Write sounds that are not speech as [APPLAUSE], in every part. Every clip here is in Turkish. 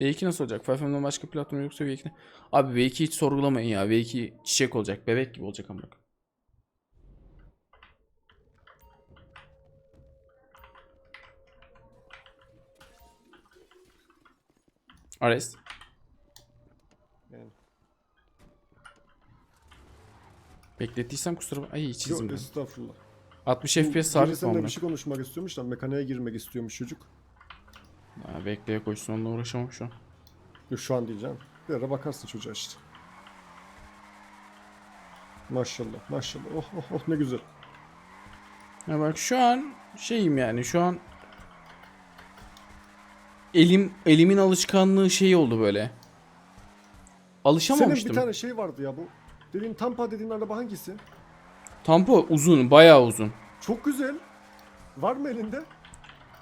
V2 nasıl olacak? FFM'den başka platform yoksa V2 Abi V2 hiç sorgulamayın ya. V2 çiçek olacak. Bebek gibi olacak amına. Ares. Yani. Beklettiysem kusura bakma. Ay hiç Yok izin estağfurullah. 60 Bu FPS sabit mi bir şey konuşmak istiyormuş da mekaniğe girmek istiyormuş çocuk. Ha, bekleye koşsun onunla uğraşamam şu an. Yok şu an canım. Bir ara bakarsın çocuğa işte. Maşallah maşallah. Oh oh oh ne güzel. Ya bak şu an şeyim yani şu an elim elimin alışkanlığı şey oldu böyle. Senin Alışamamıştım. bir tane şey vardı ya bu. Dediğin Tampa dediğin araba hangisi? Tampo uzun, bayağı uzun. Çok güzel. Var mı elinde?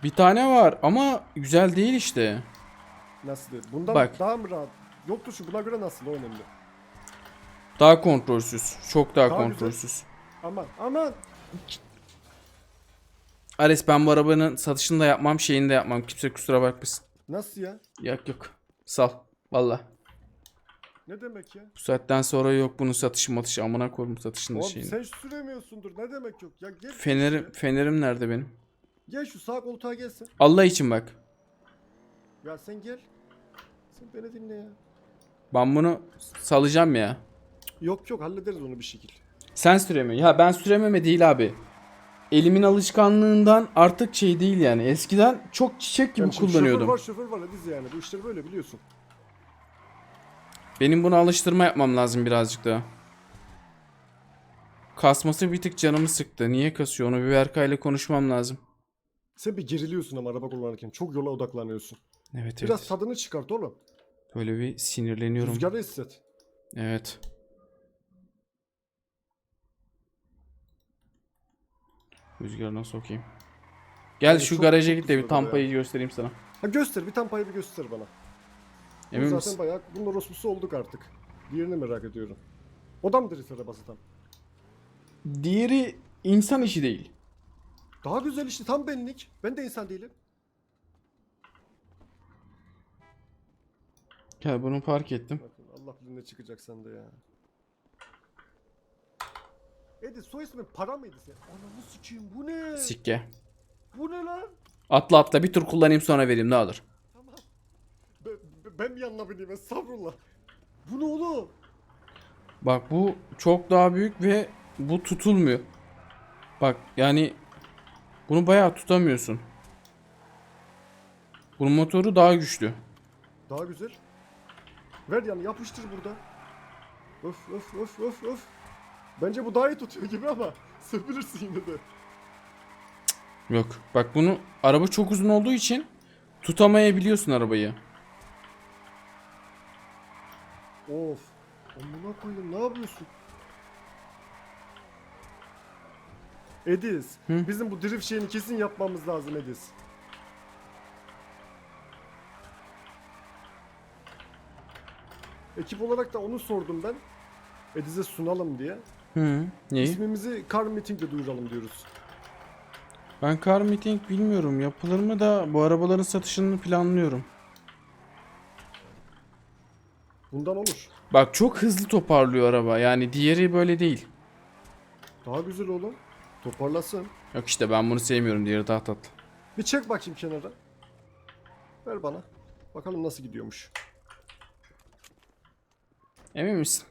Bir tane var ama güzel değil işte. Nasıl? Bundan Bak. daha mı rahat? Yoktur şu buna göre nasıl o önemli. Daha kontrolsüz. Çok daha, Daha güzel. kontrolsüz. Aman aman. Ares ben bu arabanın satışını da yapmam, şeyini de yapmam. Kimse kusura bakmasın. Nasıl ya? Yok yok. Sal. Valla. Ne demek ya? Bu saatten sonra yok bunun satışı matışı. Amına koyayım satışını Oğlum şeyini. sen süremiyorsundur. Ne demek yok? Ya gel. Fenerim, fenerim nerede benim? Gel şu sağ koltuğa gelsin. Allah için bak. Ya sen gel. Sen beni dinle ya. Ben bunu salacağım ya. Yok yok hallederiz onu bir şekil. Sen süremiyorsun. Ya ben sürememe değil abi. Elimin alışkanlığından artık şey değil yani. Eskiden çok çiçek gibi Yani şimdi kullanıyordum. Şoför var şoför var Ediz yani. Bu işler böyle biliyorsun. Benim bunu alıştırma yapmam lazım birazcık daha. Kasması bir tık canımı sıktı. Niye kasıyor? Onu bir Berkay'la konuşmam lazım. Sen bir geriliyorsun ama araba kullanırken. Çok yola odaklanıyorsun. Evet Biraz evet. tadını çıkart oğlum. Böyle bir sinirleniyorum. Rüzgarı hisset. Evet. Rüzgarına sokayım. Gel Yani şu çok- garaja çok git de bir araba tampayı göstereyim sana. Ha göster bir tampayı bir göster bana. Bu Emin zaten misin? bayağı bunun orospusu olduk artık. Diğerini merak ediyorum. O da mı drift arabası tam? Diğeri insan işi değil. Daha güzel işte tam benlik. Ben de insan değilim. Gel bunu park ettim. Bakın Allah bilir ne çıkacak sende ya. Edis soy ismin para mıydı sen? Ananı sikeyim bu ne? Sikke. bu ne lan? Atla atla bir tur kullanayım sonra vereyim ne olur. Tamam. Ben, ben- ben mi yanına bineyim estağfurullah. Bu ne oğlum? Bak bu çok daha büyük ve bu tutulmuyor. Bak yani bunu bayağı tutamıyorsun. Bunun motoru daha güçlü. Daha güzel. Ver yani yapıştır burada. Öf öf öf öf öf. Bence bu daha iyi tutuyor gibi ama [LAUGHS] bilirsin yine de. Yok. Bak bunu araba çok uzun olduğu için tutamayabiliyorsun arabayı. Of. Amına koyayım ne yapıyorsun? Ediz. Hı? Bizim bu drift şeyini kesin yapmamız lazım Ediz. Ekip olarak da onu sordum ben. Ediz'e sunalım diye. Hı. Neyi? İsmimizi Car Meeting'de duyuralım diyoruz. Ben car meeting bilmiyorum. Yapılır mı da bu arabaların satışını planlıyorum. Bundan olur. Bak çok hızlı toparlıyor araba. Yani diğeri böyle değil. Daha güzel oğlum. Toparlasın. Yok işte ben bunu sevmiyorum. Diğeri daha tatlı. Bir çek bakayım kenara. Ver bana. Bakalım nasıl gidiyormuş. Emin misin?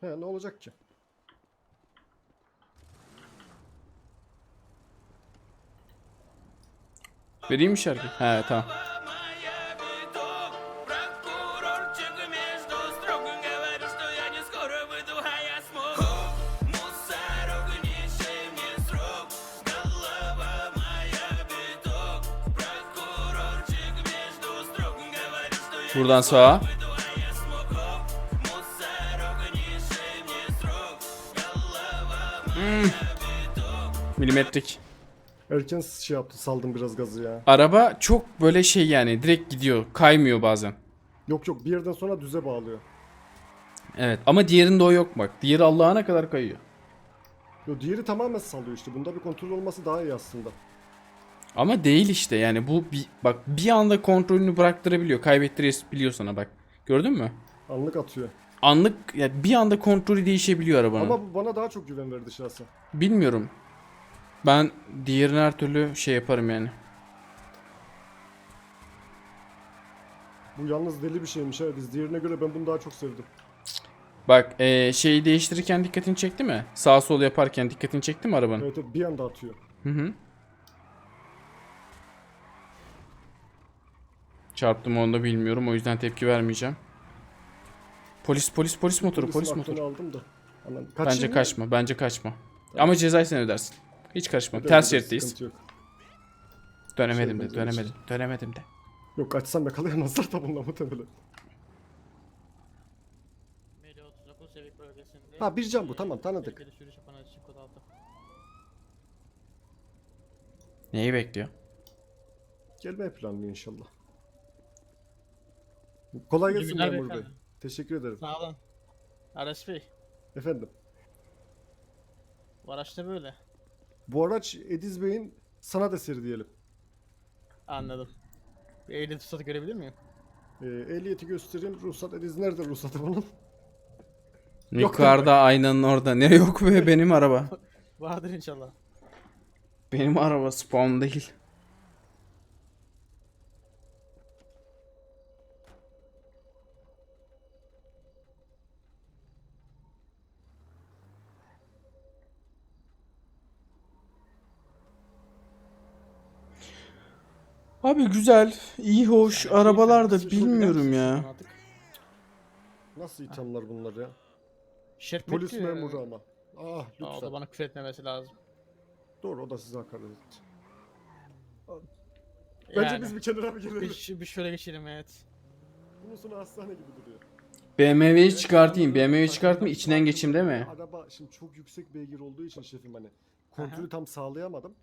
He ne olacak ki? Vereyim mi şarkı? He tamam. Buradan sağa. Hmm. Milimetrik. Erken şey yaptı saldım biraz gazı ya. Araba çok böyle şey yani direkt gidiyor. Kaymıyor bazen. Yok yok bir yerden sonra düze bağlıyor. Evet ama diğerinde o yok bak. Diğeri Allah'ına kadar kayıyor. Yo, diğeri tamamen sallıyor işte. Bunda bir kontrol olması daha iyi aslında. Ama değil işte yani bu bir, bak bir anda kontrolünü bıraktırabiliyor. Kaybettirebiliyor sana bak. Gördün mü? Anlık atıyor. Anlık ya bir anda kontrolü değişebiliyor arabanın. Ama bu bana daha çok güven verdi şahsen. Bilmiyorum. Ben diğerini her türlü şey yaparım yani. Bu yalnız deli bir şeymiş ha. Biz diğerine göre ben bunu daha çok sevdim. Bak eee, şeyi değiştirirken dikkatini çekti mi? Sağ sol yaparken dikkatini çekti mi arabanın? Evet, evet bir anda atıyor. Hı hı. Çarptım onu da bilmiyorum o yüzden tepki vermeyeceğim. Polis polis polis motoru polis aklını motoru. aldım da. Aman, Bence kaçayım mı? kaçma bence kaçma. Ama cezayı sen ödersin. Hiç karışma. Öderim, Ters şeritteyiz. sıkıntı yok. Dönemedim de Şey, dönemedim dönemedim de. Yok kaçsam yakalayamazlar [LAUGHS] da bununla muhtemelen. Meri 39 Sevik bölgesinde. Ha, bir can bu, tamam, tanıdık. Tehlikeli sürüş yapan araç için kod altı. Neyi bekliyor? Gelmeye planlıyor inşallah. Kolay gelsin günler memur bey. Teşekkür ederim. Sağ olun. Aras Bey, Efendim. bu araç ne böyle? Bu araç Ediz Bey'in sanat eseri diyelim. Anladım. Bir ehliyet ruhsatı görebilir miyim? Ee, ehliyeti göstereyim. Ruhsat Ediz nerede ruhsatı bunun? [LAUGHS] Yukarıda aynanın orada. Ne yok be benim araba. [LAUGHS] Vardır inşallah. Benim araba spawn değil. Abi güzel, iyi hoş arabalar da bilmiyorum ya. Nasıl ithamlar bunlar ya? Şerp Polis bekliyor. memuru ama. Ah Aa, o lütfen. da bana küfür etmemesi lazım. Doğru o da size hakaret etti. Bence Yani, biz bir kenara bir gelelim. bir, bir şöyle geçelim evet. Bunun sonu hastane gibi duruyor. BMW'yi çıkartayım. BMW'yi çıkartmayayım içinden geçeyim değil mi? Araba şimdi çok yüksek beygir olduğu için şefim hani kontrolü tam sağlayamadım.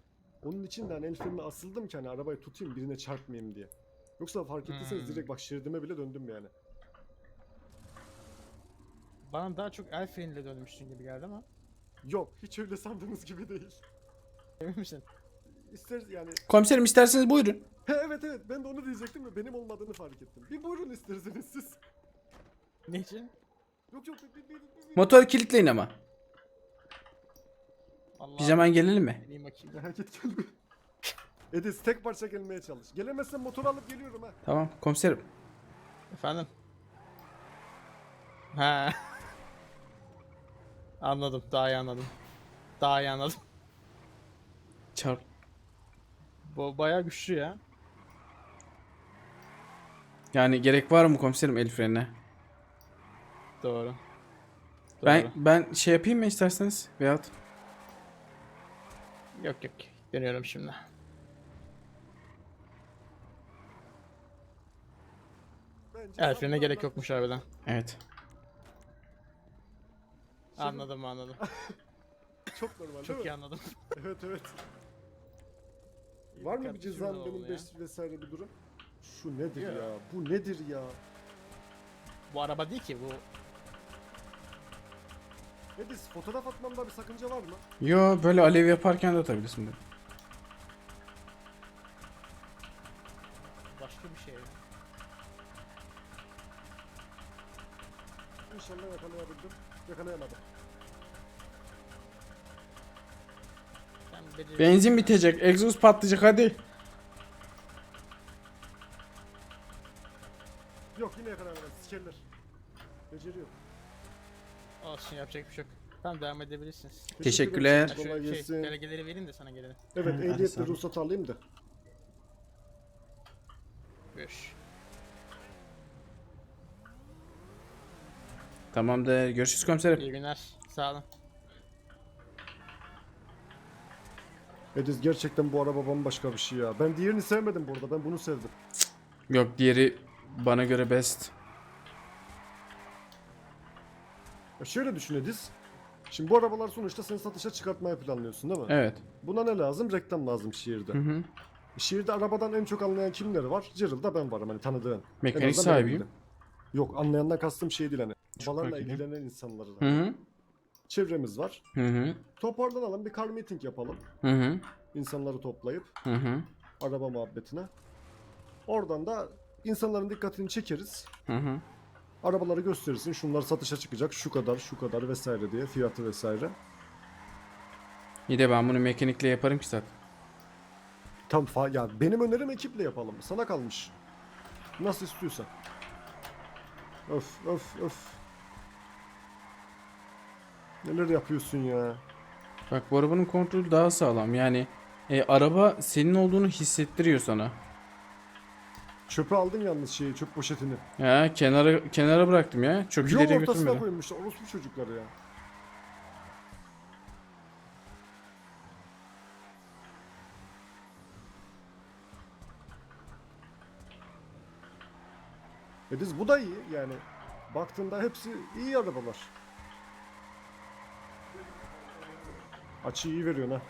Onun için de hani el frenine asıldım ki hani arabayı tutayım birine çarpmayayım diye. Yoksa fark ettiyseniz Hmm. direkt bak şeridime bile döndüm yani. Bana daha çok el freniyle dönmüşsün gibi geldi ama. Yok hiç öyle sandığınız gibi değil. Emin misin? İster yani Komiserim isterseniz buyurun. He evet evet ben de onu diyecektim ve benim olmadığını fark ettim. Bir buyurun isterseniz siz. Ne için? Yok yok bir, bir, bir, bir. Motoru kilitleyin ama. Allah. Biz hemen gelelim mi? Deneyeyim bakayım. Ya git gel bir. Ediz tek parça gelmeye çalış. Gelemezsen motor alıp geliyorum ha. Tamam komiserim. Efendim? Ha. [LAUGHS] anladım. Daha iyi anladım. Daha iyi anladım. Çarp. Bu bayağı güçlü ya. Yani gerek var mı komiserim el frenine? Doğru. Doğru. Ben ben şey yapayım mı isterseniz? Veyahut Yok yok. Dönüyorum şimdi. Frenine saplarlar. gerek yokmuş harbiden. evet. Anladım anladım. [LAUGHS] Çok normal değil Çok mi? iyi anladım. [LAUGHS] Evet evet. Var mı bir cezam benim ya? beş vesaire bir durum? Şu nedir ya? Bu nedir ya? Bu araba değil ki bu. Ediz fotoğraf atmamda bir sakınca var mı? Yo böyle alev yaparken de atabilirsin bunu. Başka bir şey. İnşallah yakalayabildim. Yakalayamadım. Benzin bitecek, egzoz patlayacak hadi. Yok yine yakalayamadım. Sikerler. Beceriyor. Olsun yapacak bir şey yok. Tamam devam edebilirsiniz. Teşekkürler. Ha, Kolay şu şey, gelsin. belgeleri vereyim de sana gelelim. Evet ehliyetle sağ ol. ruhsat alayım da. Görüş. Tamamdır. Görüşürüz komiserim. İyi günler. Sağ olun. Ediz gerçekten bu araba bambaşka bir şey ya. Ben diğerini sevmedim burada. Ben bunu sevdim. Yok diğeri bana göre best. Ya şöyle düşün Ediz. Şimdi bu arabalar sonuçta sen satışa çıkartmaya planlıyorsun değil mi? Evet. Buna ne lazım? Reklam lazım şehirde. Hı hı. Şehirde arabadan en çok anlayan kimler var? Gerald'da ben varım hani tanıdığın. En Mekanik azından benim sahibiyim. bildiğim. Yok anlayandan kastım şey değil hani. Arabalarla fark ediyor. ilgilenen insanlar. Hı hı. Çevremiz var. Hı hı. Toparlanalım bir car meeting yapalım. Hı hı. İnsanları toplayıp. Hı hı. araba muhabbetine. Oradan da insanların dikkatini çekeriz. Hı hı. Arabaları gösterirsin. Şunlar satışa çıkacak. Şu kadar, şu kadar vesaire diye fiyatı vesaire. İyi de ben bunu mekanikle yaparım ki zaten. Tam fa ya benim önerim ekiple yapalım. Sana kalmış. Nasıl istiyorsan. Öf öf öf. Neler yapıyorsun ya? Bak bu arabanın kontrolü daha sağlam. Yani e, araba senin olduğunu hissettiriyor sana. Çöpe aldın yalnız şeyi, çöp poşetini. Ya kenara kenara bıraktım ya. Çok Yol ileriye ortasına götürmedim. koymuşlar. Orospu çocukları ya. Ediz bu da iyi yani. Baktığında hepsi iyi arabalar. Açı iyi veriyorsun ha.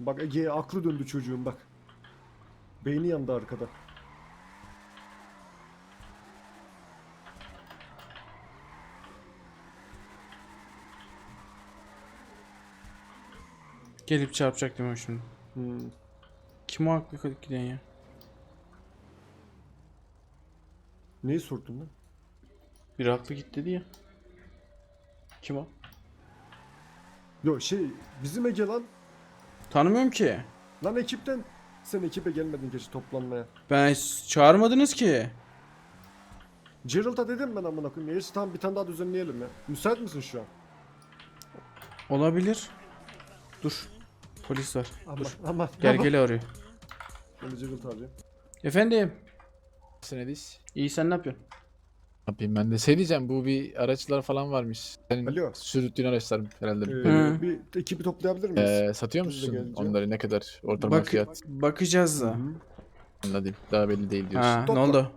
Bak Ege'ye aklı döndü çocuğun bak. Beyni yandı arkada. Gelip çarpacak değil mi o şimdi? Hmm. Kim o haklı giden ya? Neyi sordun lan? Bir haklı git dedi ya. Kim o? Yo şey bizim Ege lan. Tanımıyorum ki. Lan ekipten. Sen ekibe gelmedin gece toplanmaya. Ben çağırmadınız ki. Gerald'a dedim ben amına koyayım. Neyse tamam bir tane daha düzenleyelim ya. Müsait misin şu an? Olabilir. Dur. Polis var. Aman aman. Gel aman. gel arıyor. Ben de Gerald arayayım. Efendim. Senediz. İyi sen ne yapıyorsun? Yapayım ben de şey diyeceğim bu bir araçlar falan varmış. Senin Alo. sürüttüğün araçlar herhalde. Ee, Hı. bir ekibi toplayabilir miyiz? Ee, satıyor Biz de musun onları ne kadar ortalama Bak fiyat bakacağız da. Hı. anladım. Daha belli değil diyorsun. Ha, ne Topla. oldu?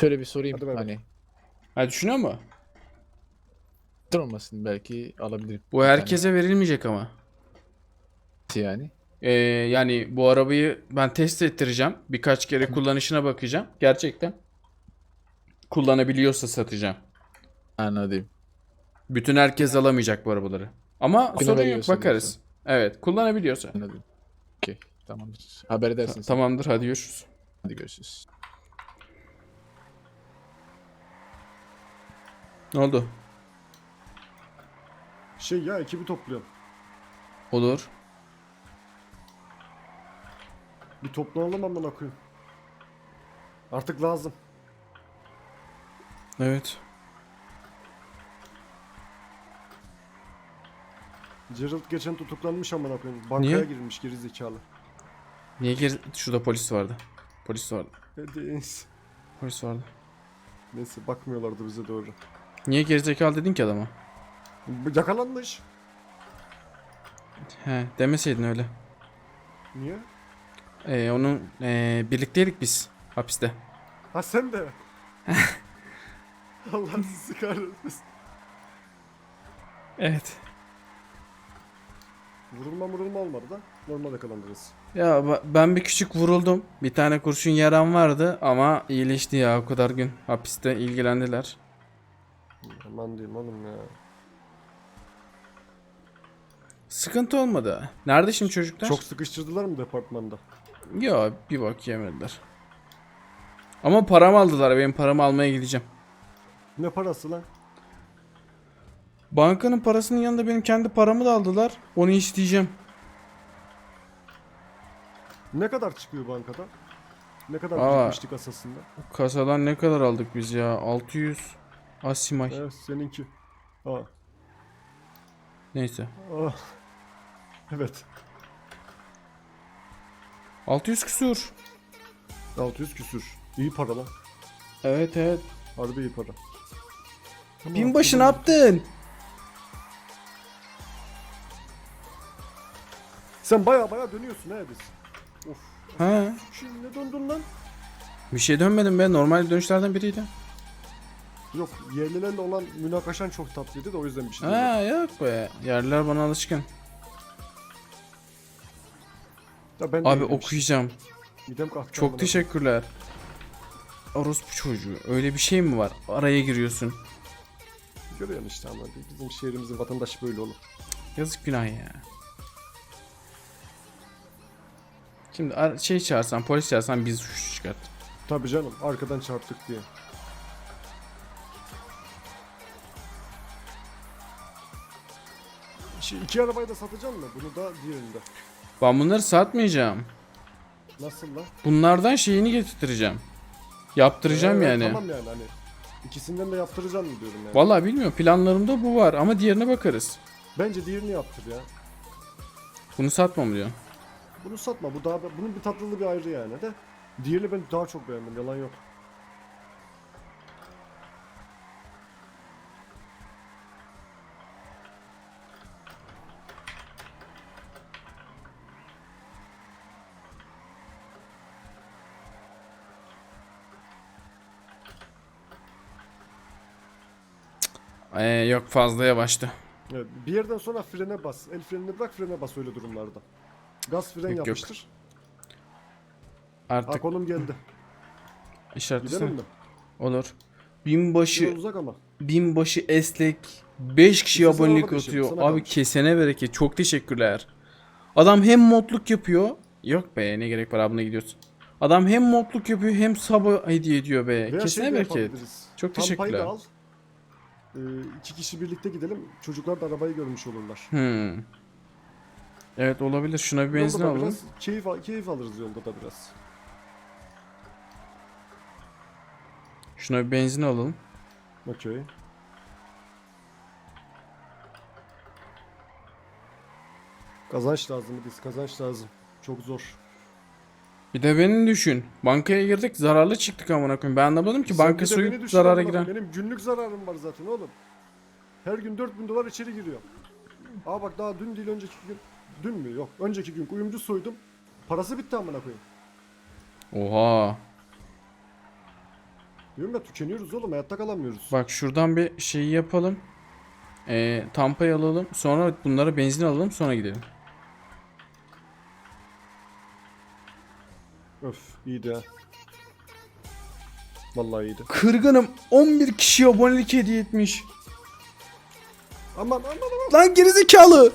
Şöyle bir sorayım Hadi bay bay. hani Ha düşünüyor mu? dur olmasın belki alabilirim. Bu herkese verilmeyecek ama. Nasıl yani? Ee, yani bu arabayı ben test ettireceğim. Birkaç kere kullanışına bakacağım. Gerçekten. Kullanabiliyorsa satacağım. Anladım. Bütün herkes alamayacak bu arabaları. Ama sorun yok bakarız. diyorsun. Evet kullanabiliyorsa. Anladım. Okey. Tamamdır. Haber edersin. sen. Tamamdır hadi görüşürüz. Hadi görüşürüz. Ne oldu? Şey ya ekibi topluyorum. Olur. Bir toplanalım amına koyayım. Artık lazım. Evet. Gerald geçen tutuklanmış amına koyayım. Bankaya Niye? girmiş geri zekalı. Niye geri... Şurada polis vardı. Polis vardı. Neyse. Polis vardı. Neyse bakmıyorlardı bize doğru. Niye gerizekalı dedin ki adama? Yakalanmış. He demeseydin öyle. Niye? Ee, onun ee, birlikteydik biz hapiste. Ha sen de. [LAUGHS] [LAUGHS] Allah sizi kahretmesin. Evet. Vurulma vurulma olmadı da normal yakalandınız. Ya ben bir küçük vuruldum. Bir tane kurşun yaram vardı ama iyileşti ya o kadar gün hapiste ilgilendiler. Aman diyeyim oğlum ya. Sıkıntı olmadı. Nerede şimdi çocuklar? Çok sıkıştırdılar mı departmanda? Ya bir bak yemediler. Ama paramı aldılar. Benim paramı almaya gideceğim. Ne parası lan? Bankanın parasının yanında benim kendi paramı da aldılar. Onu isteyeceğim. Ne kadar çıkıyor bankada? Ne kadar Aa. birikmişti kasasında? Kasadan ne kadar aldık biz ya? 600 Asimay. Evet seninki. Aa. Neyse. Aa. Evet. 600 küsur. 600 küsür. İyi para lan. Evet evet. Harbi iyi para. Binbaşı ne yaptın? Sen baya baya dönüyorsun he biz. Of. Ha. Şimdi ne döndün lan? Bir şey dönmedim be. Normal dönüşlerden biriydi. Yok yerlilerle olan münakaşan çok tatlıydı da o yüzden bir şey. Ha yok be. Yerler bana alışkın. Ya ben de Abi okuyacağım. Midem kalktı. Çok amına. teşekkürler. Orospu çocuğu. Öyle bir şey mi var? Araya giriyorsun. Görüyorsun işte ama bizim şehrimizin vatandaşı böyle oğlum. Yazık günah ya. Şimdi ar- şey çağırsan polis çağırsan biz suçlu çıkart. Tabii canım arkadan çarptık diye. Şu iki arabayı da satacağım mı? Bunu da diğerini de. Ben bunları satmayacağım. Nasıl lan? Bunlardan şeyini getirteceğim. Yaptıracağım Ee, yani. Tamam yani hani. İkisinden de yaptıracağım mı diyorum yani. Vallahi bilmiyorum planlarımda bu var ama diğerine bakarız. Bence diğerini yaptır ya. Bunu satmam diyor. Bunu satma. Bu daha bunun bir tatlılığı bir ayrı yani de. Diğerini ben daha çok beğendim. Yalan yok. Ee, yok fazla yavaştı. Evet, bir yerden sonra frene bas. El frenini bırak frene bas öyle durumlarda. Gaz fren Yok, yok. yapıştır. Ha Artık konum geldi. Gidelim işaretlesene. mi? Olur. Binbaşı uzak ama. binbaşı Eslek 5 kişi Sesini abonelik şimdi, atıyor. sana Abi kalmış. kesene bereket. Çok teşekkürler. Adam hem modluk yapıyor. Yok be ne gerek var abına gidiyorsun. Adam hem modluk yapıyor hem sabah hediye ediyor be. Veya şey Kesene de bereket. yapabiliriz. Çok teşekkürler. da al. Ee, iki kişi birlikte gidelim. Çocuklar da arabayı görmüş olurlar. Hmm. Evet olabilir. Şuna bir benzin Yolda da alalım. biraz keyif, al- keyif alırız yolda da biraz. Şuna bir benzin alalım. Okey. Kazanç lazım biz kazanç lazım. Çok zor. Bir de beni düşün. Bankaya girdik zararlı çıktık amına koyayım. Ben anlamadım ki Sen banka de beni soyup düşün zarara amına giren. koyayım. Benim günlük zararım var zaten oğlum. Her gün 4000 dolar içeri giriyor. Aa bak daha dün değil önceki gün. Dün mü? Yok. Önceki gün kuyumcu soydum. Parası bitti amına koyayım. Oha. Diyorum ya tükeniyoruz oğlum hayatta kalamıyoruz. Bak şuradan bir şeyi yapalım. Ee, tampayı alalım. Sonra bunlara benzin alalım. Sonra gidelim. Öf iyiydi. Vallahi iyiydi. Kırgınım 11 kişi abonelik hediye etmiş. Aman aman aman. Lan gerizekalı.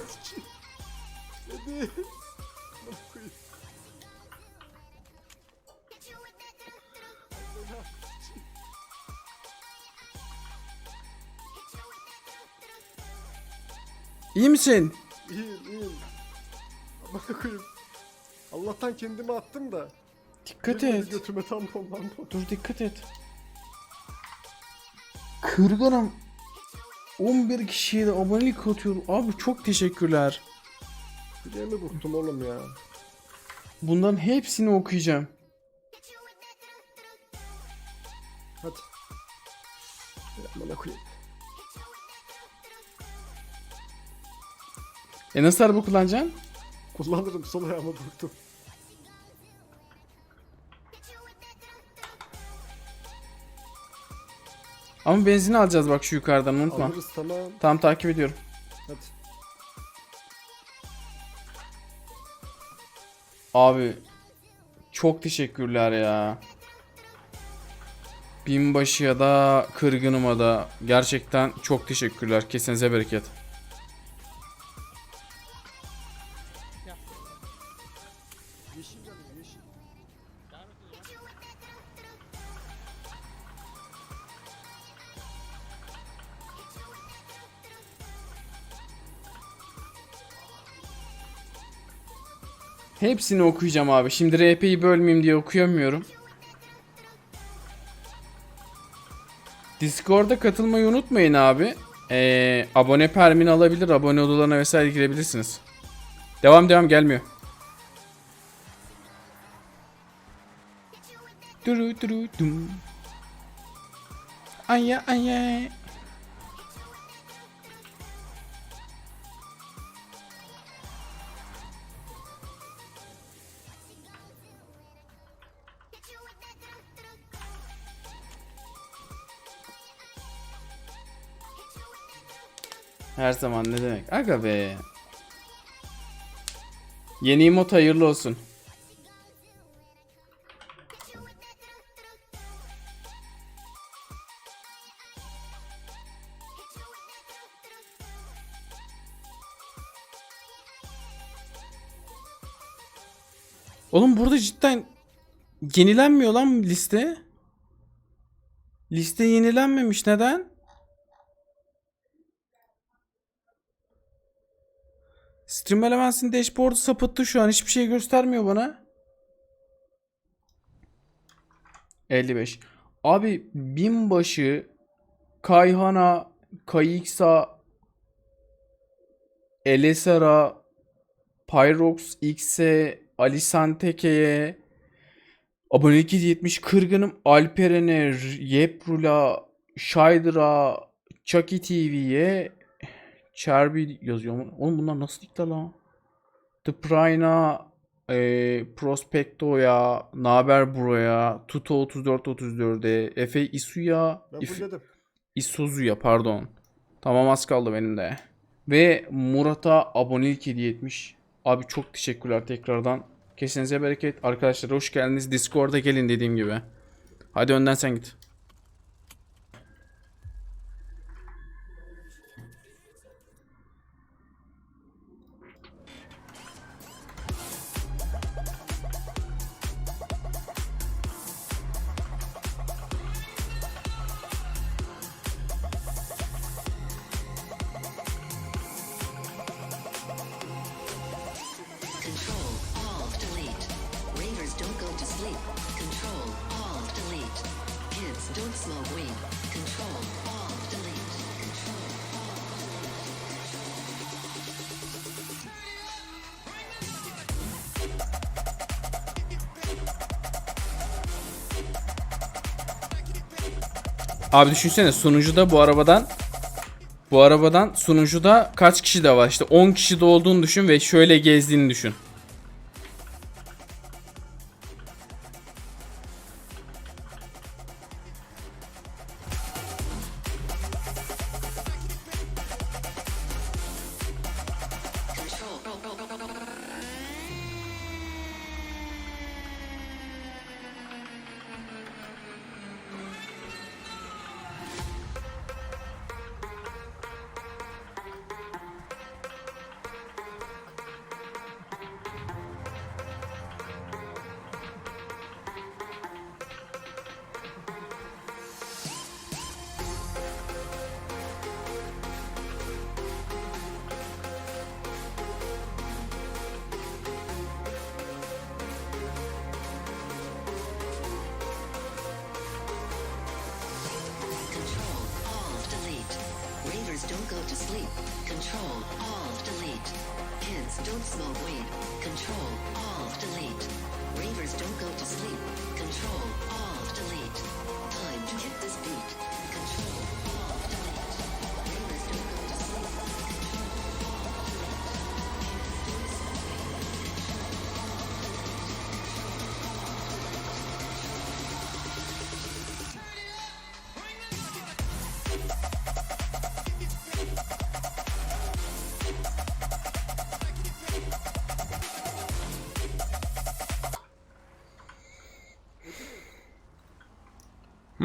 İyi misin? İyiyim iyiyim. Koyayım. Allah'tan kendimi attım da. Dikkat et. Götüme tampon mampon. Dur dikkat et. Kırgınım. 11 kişiye de abonelik atıyor. Abi çok teşekkürler. Bileğimi burktum oğlum ya. Bunların hepsini okuyacağım. Hadi. Amına koyayım. E nasıl araba kullanacaksın? Kullanırım sol ayağıma burktum. Ama benzin alacağız bak şu yukarıdan unutma. Alırız tamam. Tam takip ediyorum. Hadi. Abi çok teşekkürler ya. Binbaşıya da kırgınıma da gerçekten çok teşekkürler. Kesinize bereket. Hepsini okuyacağım abi. Şimdi RP'yi bölmeyeyim diye okuyamıyorum. Discord'a katılmayı unutmayın abi. Ee, abone permini alabilir, abone odalarına vesaire girebilirsiniz. Devam devam gelmiyor. Duru duru dum. Aya aya. Her zaman ne demek? Aga be. Yeni emot hayırlı olsun. Oğlum burada cidden yenilenmiyor lan liste. Liste yenilenmemiş. Neden? Stream Elements'in dashboard'u sapıttı şu an. Hiçbir şey göstermiyor bana. 55. Abi binbaşı Kayhana, Kayiksa, Elesara, Pyrox X'e, Ali Santeke'ye, abonelik 70 Kırgınım, Alperen'e, Yeprula, Shaydra, Chucky TV'ye, Cherby yazıyor? Oğlum bunlar nasıl dikler lan? The Prina, e, Prospecto'ya, Naber Bro'ya, Tuto 3434'e, Efe Isu'ya. Isuzu'ya pardon. Tamam az kaldı benim de. Ve Murat'a abonelik hediye etmiş. Abi çok teşekkürler tekrardan. Kesinize bereket. Arkadaşlar hoş geldiniz. Discord'a gelin dediğim gibi. Hadi önden sen git. Abi düşünsene sunucuda bu arabadan bu arabadan sunucuda kaç kişi de var? İşte 10 kişi de olduğunu düşün ve şöyle gezdiğini düşün. Control, Alt, Delete. Ravers don't go to sleep. Control, Alt, Delete. Time to hit this beat.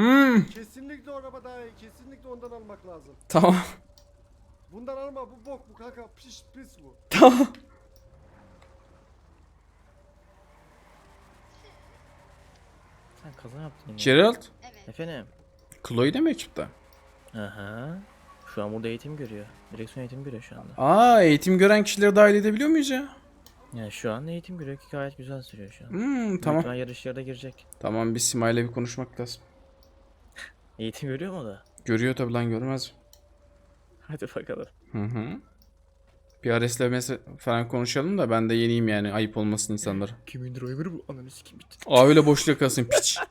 Hmm, Kesinlikle o araba daha iyi. Kesinlikle ondan almak lazım. tamam. Bundan alma bu bok bu kanka pis pis bu. Tamam. Sen kaza yaptın yine. Gerald, Efendim? Chloe de mi ekipte? Aha. Şu an burada eğitim görüyor. Direksiyon eğitim görüyor şu anda. Aa, eğitim gören kişileri dahil edebiliyor muyuz ya? Yani şu an eğitim görüyor ki gayet güzel sürüyor şu an. Hmm, tamam. Tamam. yarışlara da girecek. Tamam biz Sima'yla bir konuşmak lazım. Eğitim görüyor mu o da? Görüyor tabi lan görmez. mi? Hadi bakalım. Hı hı. Bir Ares'le mesela falan konuşalım da ben de yeniyim yani ayıp olmasın insanlara. Kimin driver'ı bu? Ananı sikim bitti. Aa öyle boşluğa kalsın piç. [LAUGHS]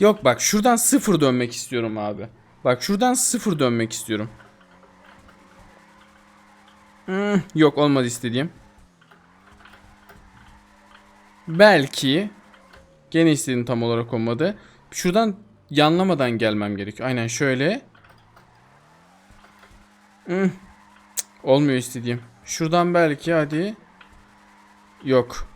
Yok bak şuradan sıfır dönmek istiyorum abi. Bak şuradan sıfır dönmek istiyorum. Hmm, yok olmadı istediğim. Belki gene istediğim tam olarak olmadı. Şuradan yanlamadan gelmem gerekiyor. Aynen şöyle. Hmm, Olmuyor istediğim. Şuradan belki hadi. Yok.